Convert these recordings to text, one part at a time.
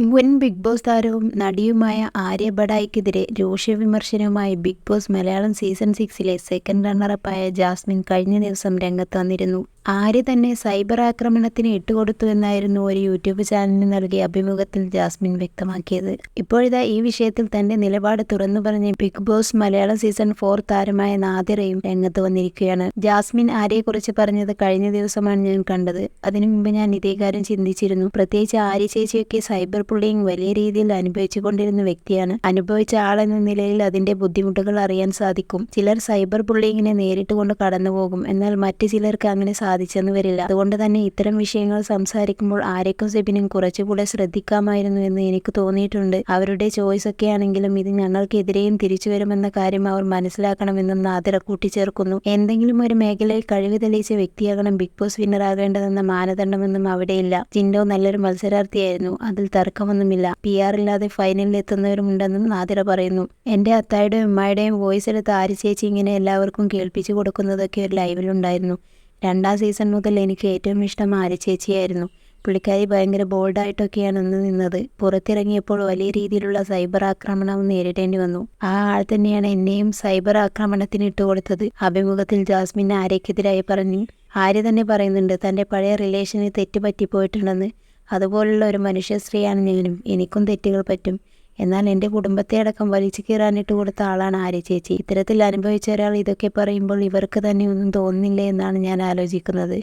മുൻ big boss താരവും നടിയുമായ ആര്യ ബഡായിക്കെതിരെ രൂക്ഷ വിമർശനവുമായി ബിഗ് ബോസ് മലയാളം സീസൺ സിക്സിലെ സെക്കൻഡ് റണ്ണറപ്പായ ജാസ്മിൻ കഴിഞ്ഞ ദിവസം രംഗത്ത് വന്നിരുന്നു. ആര്യ തന്നെ സൈബർ ആക്രമണത്തിന് ഇട്ടുകൊടുത്തു എന്നായിരുന്നു ഒരു യൂട്യൂബ് ചാനലിന് നൽകിയ അഭിമുഖത്തിൽ ജാസ്മിൻ വ്യക്തമാക്കിയത്. ഇപ്പോഴിതാ ഈ വിഷയത്തിൽ തന്റെ നിലപാട് തുറന്നു പറഞ്ഞ് big boss Malayalam season four താരമായ നാദിറയും രംഗത്ത് വന്നിരിക്കുകയാണ്. ജാസ്മിൻ ആരെക്കുറിച്ച് പറഞ്ഞത് കഴിഞ്ഞ ദിവസമാണ് ഞാൻ കണ്ടത്. അതിനു മുമ്പ് ഞാൻ ഇതേ കാര്യം ചിന്തിച്ചിരുന്നു. പ്രത്യേകിച്ച് ആര്യ ചേച്ചിയൊക്കെ സൈബർ പുള്ളിയും വലിയ രീതിയിൽ അനുഭവിച്ചുകൊണ്ടിരുന്ന വ്യക്തിയാണ്. അനുഭവിച്ച ആളെന്ന നിലയിൽ അതിന്റെ ബുദ്ധിമുട്ടുകൾ അറിയാൻ സാധിക്കും. ചിലർ സൈബർ പുള്ളിങ്ങിനെ നേരിട്ട് കൊണ്ട് കടന്നുപോകും. എന്നാൽ മറ്റു ചിലർക്ക് അങ്ങനെ സാധിച്ചെന്ന് വരില്ല. അതുകൊണ്ട് തന്നെ ഇത്തരം വിഷയങ്ങൾ സംസാരിക്കുമ്പോൾ ആരേക്കും സെബിനും കുറച്ചുകൂടെ ശ്രദ്ധിക്കാമായിരുന്നു എന്ന് എനിക്ക് തോന്നിയിട്ടുണ്ട്. അവരുടെ ചോയ്സ് ഒക്കെ ആണെങ്കിലും ഇത് ഞങ്ങൾക്കെതിരെയും തിരിച്ചു വരുമെന്ന കാര്യം അവർ മനസ്സിലാക്കണമെന്നും നാദിറ കൂട്ടിച്ചേർക്കുന്നു. എന്തെങ്കിലും ഒരു മേഖലയിൽ കഴിവ് തെളിയിച്ച വ്യക്തിയാകണം ബിഗ് ബോസ് വിന്നർ ആകേണ്ടതെന്ന മാനദണ്ഡമൊന്നും അവിടെയില്ല. ജിൻഡോ നല്ലൊരു മത്സരാർത്ഥിയായിരുന്നു. അതിൽ തർക്കമൊന്നുമില്ല. പി ആർ ഇല്ലാതെ ഫൈനലിൽ എത്തുന്നവരുമുണ്ടെന്നും നാദിറ പറയുന്നു. എന്റെ അത്തായുടെയും ഉമ്മായുടെയും വോയിസ് എടുത്ത് ആരി ചേച്ചി ഇങ്ങനെ എല്ലാവർക്കും കേൾപ്പിച്ചു കൊടുക്കുന്നതൊക്കെ ഒരു ലൈവിലുണ്ടായിരുന്നു രണ്ടാം സീസൺ മുതൽ എനിക്ക് ഏറ്റവും ഇഷ്ടം ആരി ചേച്ചിയായിരുന്നു. പുള്ളിക്കാരി ഭയങ്കര ബോൾഡായിട്ടൊക്കെയാണ് അന്ന് നിന്നത്. പുറത്തിറങ്ങിയപ്പോൾ വലിയ രീതിയിലുള്ള സൈബർ ആക്രമണം നേരിടേണ്ടി വന്നു. ആ ആൾ തന്നെയാണ് എന്നെയും സൈബർ ആക്രമണത്തിന് ഇട്ടുകൊടുത്തത് അഭിമുഖത്തിൽ ജാസ്മിൻ ആര്യക്കെതിരായി പറഞ്ഞു. ആര്യ തന്നെ പറയുന്നുണ്ട് തന്റെ പഴയ റിലേഷന് തെറ്റ് പറ്റിപ്പോയിട്ടുണ്ടെന്ന് അതുപോലുള്ള ഒരു മനുഷ്യ സ്ത്രീയാണ് ഞാനും. എനിക്കും തെറ്റുകൾ പറ്റും. എന്നാൽ എന്റെ കുടുംബത്തെ അടക്കം വലിച്ചു കീറാനിട്ട് കൊടുത്ത ആളാണ് ആര്യ ചേച്ചി. ഇത്തരത്തിൽ അനുഭവിച്ച ഒരാൾ ഇതൊക്കെ പറയുമ്പോൾ ഇവർക്ക് തന്നെ ഒന്നും തോന്നുന്നില്ല എന്നാണ് ഞാൻ ആലോചിക്കുന്നത്.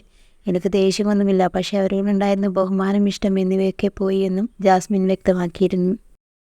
എനിക്ക് ദേഷ്യമൊന്നുമില്ല. പക്ഷേ അവരോടുണ്ടായിരുന്ന ബഹുമാനം ഇഷ്ടം എന്നിവയൊക്കെ പോയി എന്നും ജാസ്മിൻ വ്യക്തമാക്കിയിരുന്നു.